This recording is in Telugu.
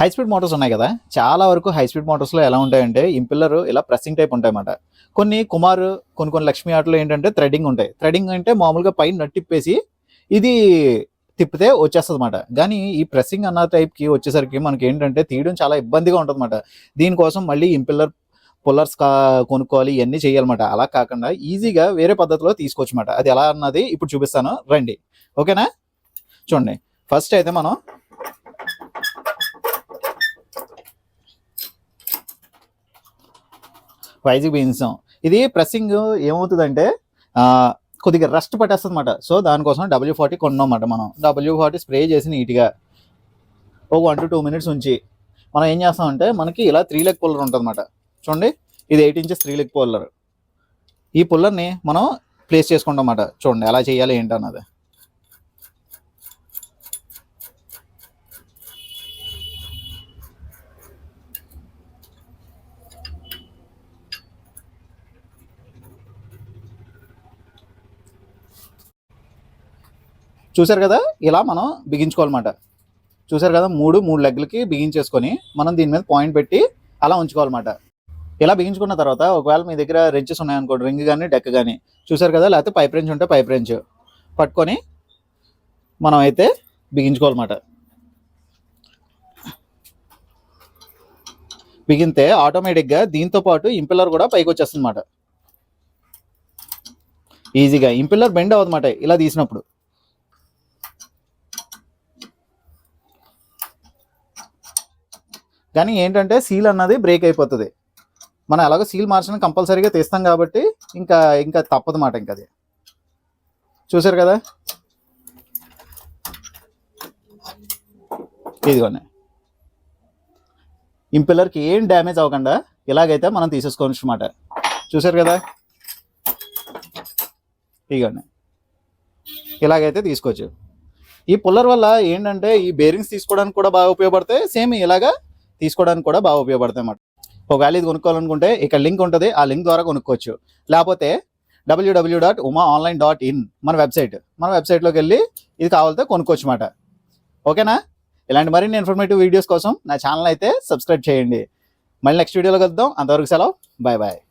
హై స్పీడ్ మోటార్స్ ఉన్నాయి కదా? చాలా వరకు హై స్పీడ్ మోటార్స్లో ఎలా ఉంటాయంటే ఇంపిల్లర్ ఇలా ప్రెస్సింగ్ టైప్ ఉంటాయన్నమాట. కొన్ని కుమార్ కొన్ని కొన్ని లక్ష్మీ ఆటలు ఏంటంటే థ్రెడింగ్ ఉంటాయి. థ్రెడింగ్ అంటే మామూలుగా పైన నట్టిప్పేసి ఇది తిప్పితే వచ్చేస్తుంది అనమాట కానీ ఈ ప్రెస్సింగ్ అన్న టైప్కి వచ్చేసరికి మనకి ఏంటంటే తీయడం చాలా ఇబ్బందిగా ఉంటుంది అనమాట దీనికోసం మళ్ళీ ఇంపిల్లర్ పుల్లర్స్ కా కొనుక్కోవాలి ఇవన్నీ చేయాలన్నమాట. అలా కాకుండా ఈజీగా వేరే పద్ధతిలో తీసుకోవచ్చు అనమాట అది ఎలా అన్నది ఇప్పుడు చూపిస్తాను. రండి. ఓకేనా? చూడండి. ఫస్ట్ అయితే మనం వైజాగ్ బీన్సాం ఇది ప్రెస్సింగ్ ఏమవుతుందంటే కొద్దిగా రస్ట్ పట్టేస్తుంది అనమాట సో దానికోసం డబ్ల్యూ ఫార్టీ కొన్నామాట మనం. డబ్ల్యూ ఫార్టీ స్ప్రే చేసి నీట్గా ఒక వన్ టు టూ మినిట్స్ ఉంచి మనం ఏం చేస్తామంటే మనకి ఇలా త్రీ లెగ్ పుల్లర్ ఉంటుందన్నమాట. చూడండి ఇది eight inches three leg puller ఈ పుల్లర్ని మనం ప్లేస్ చేసుకుంటాం అన్నమాట చూడండి ఎలా చేయాలి ఏంటన్నది. చూసారు కదా? ఇలా మనం బిగించుకోవాలన్నమాట. చూసారు కదా? మూడు మూడు లెగ్లకి బిగించేసుకొని మనం దీని మీద పాయింట్ పెట్టి అలా ఉంచుకోవాలన్నమాట. ఇలా బిగించుకున్న తర్వాత ఒకవేళ మీ దగ్గర రెంచెస్ ఉన్నాయనుకోండి రింగ్ కానీ డెక్ కానీ చూసారు కదా? లేకపోతే పైప్ రెంచ్ ఉంటే పైప్ రెంచ్ పట్టుకొని మనం అయితే బిగించుకోవాలన్నమాట. బిగితే ఆటోమేటిక్గా దీంతో పాటు ఇంపిల్లర్ కూడా పైకి వచ్చేస్తుంది అనమాట ఈజీగా ఇంపిల్లర్ బెండ్ అవ్వదన్నమాట. ఇలా తీసినప్పుడు. కానీ ఏంటంటే సీల్ అన్నది బ్రేక్ అయిపోతుంది. మనం ఎలాగో సీల్ మార్చడం కంపల్సరీగా తీస్తాం కాబట్టి ఇంకా ఇంకా తప్పదు మాట ఇంకా అది చూసారు కదా? ఇదిగోండి. ఇంపిల్లర్కి ఏం డ్యామేజ్ అవ్వకుండా ఇలాగైతే మనం తీసేసుకోవచ్చు అనమాట చూసారు కదా? ఇదిగోండి. ఇలాగైతే తీసుకోవచ్చు. ఈ పుల్లర్ వల్ల ఏంటంటే ఈ బేరింగ్స్ తీసుకోవడానికి కూడా బాగా ఉపయోగపడతాయి. సేమ్ ఇలాగా తీసుకోవడానికి కూడా బాగా ఉపయోగపడతాయి అన్నమాట ఒకవేళ ఇది కొనుక్కోవాలనుకుంటే ఇక్కడ లింక్ ఉంటుంది ఆ లింక్ ద్వారా కొనుక్కోవచ్చు. లేకపోతే W W dot Uma online dot in మన వెబ్సైట్. మన వెబ్సైట్లోకి వెళ్ళి ఇది కావాలితే కొనుక్కోవచ్చు అన్నమాట ఓకేనా? ఇలాంటి మరిన్ని ఇన్ఫర్మేటివ్ వీడియోస్ కోసం నా ఛానల్ అయితే సబ్స్క్రైబ్ చేయండి. మళ్ళీ నెక్స్ట్ వీడియోలో కలుద్దాం. అంతవరకు సెలవు. Bye bye